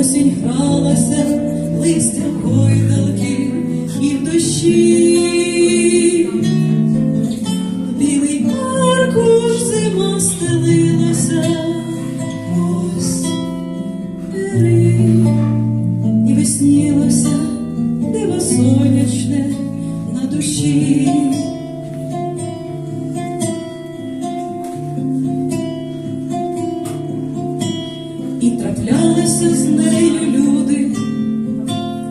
Осінь гралася листям гойдалки і в дощі. Білий аркуш зима стелилася. Ось бери і веснілося диво сонячне на душі. Траплялися з нею люди,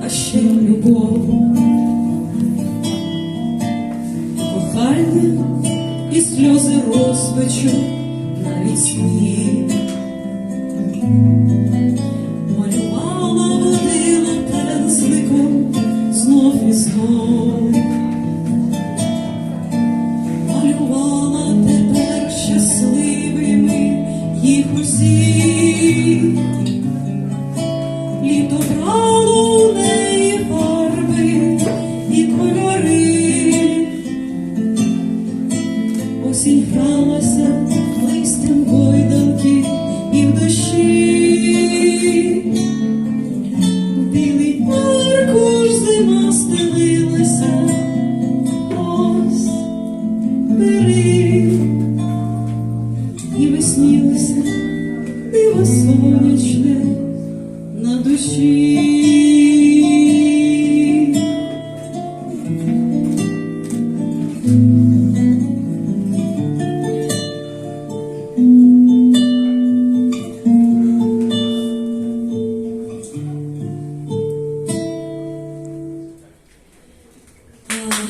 а ще любов, кохання і сльози розпачу навіть сні. Малювала водила пензликом знов і знов. Малювала тепер щасливими їх усіх. Літо брало у неї і кольори. Осінь гралася листям гойдалки і в дощі. Білий аркуш зима стелилася. Ось бери і веснілося диво сонячне на